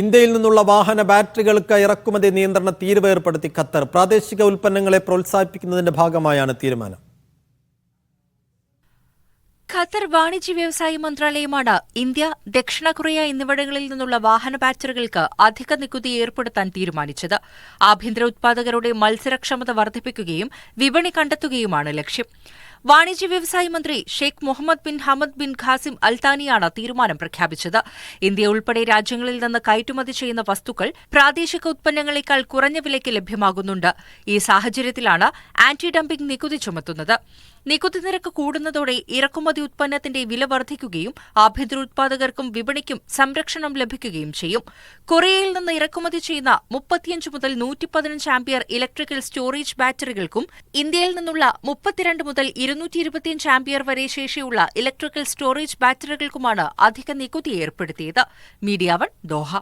ഇന്ത്യയിൽ നിന്നുള്ള വാഹന ബാറ്ററികൾക്ക് ഇറക്കുമതി നിയന്ത്രണ തീരുവ ഏർപ്പെടുത്തി ഖത്തർ. പ്രാദേശിക ഉൽപ്പന്നങ്ങളെ പ്രോത്സാഹിപ്പിക്കുന്നതിന്റെ ഭാഗമായാണ് തീരുമാനം. ഖത്തർ വാണിജ്യ വ്യവസായ മന്ത്രാലയമാണ് ഇന്ത്യ ദക്ഷിണ കൊറിയ എന്നിവിടങ്ങളിൽ നിന്നുള്ള വാഹന ബാറ്ററികൾക്ക് അധിക നികുതി ഏർപ്പെടുത്താൻ തീരുമാനിച്ചത്. ആഭ്യന്തര ഉത്പാദകരുടെ മത്സരക്ഷമത വർദ്ധിപ്പിക്കുകയും വിപണി കണ്ടെത്തുകയുമാണ് ലക്ഷ്യം. വാണിജ്യ വ്യവസായ മന്ത്രി Sheikh Mohammed bin Hamad bin Qasim അൽത്താനിയാണ് തീരുമാനം പ്രഖ്യാപിച്ചത്. ഇന്ത്യ ഉൾപ്പെടെ രാജ്യങ്ങളിൽ നിന്ന് കയറ്റുമതി ചെയ്യുന്ന വസ്തുക്കൾ പ്രാദേശിക ഉത്പന്നങ്ങളെക്കാൾ കുറഞ്ഞ വിലയ്ക്ക് ലഭ്യമാകുന്നുണ്ട്. ഈ സാഹചര്യത്തിലാണ് ആന്റി ഡംപിംഗ് നികുതി ചുമത്തുന്നത്. നികുതി നിരക്ക് കൂടുന്നതോടെ ഇറക്കുമതി ഉത്പന്നത്തിന്റെ വില വർദ്ധിക്കുകയും ആഭ്യന്തര ഉത്പാദകർക്കും വിപണിക്കും സംരക്ഷണം ലഭിക്കുകയും ചെയ്യും. കൊറിയയിൽ നിന്ന് ഇറക്കുമതി ചെയ്യുന്ന മുപ്പത്തിയഞ്ച് മുതൽ നൂറ്റി പതിനഞ്ച് ആംപിയർ ഇലക്ട്രിക്കൽ സ്റ്റോറേജ് ബാറ്ററികൾക്കും ഇന്ത്യയിൽ നിന്നുള്ള മുപ്പത്തിരണ്ട് മുതൽ ഇരുന്നൂറ്റി ഇരുപത്തിയഞ്ച് ആംപിയർ വരെ ശേഷിയുള്ള ഇലക്ട്രിക്കൽ സ്റ്റോറേജ് ബാറ്ററികൾക്കുമാണ് അധിക നികുതി ഏർപ്പെടുത്തിയത്. Media One Doha.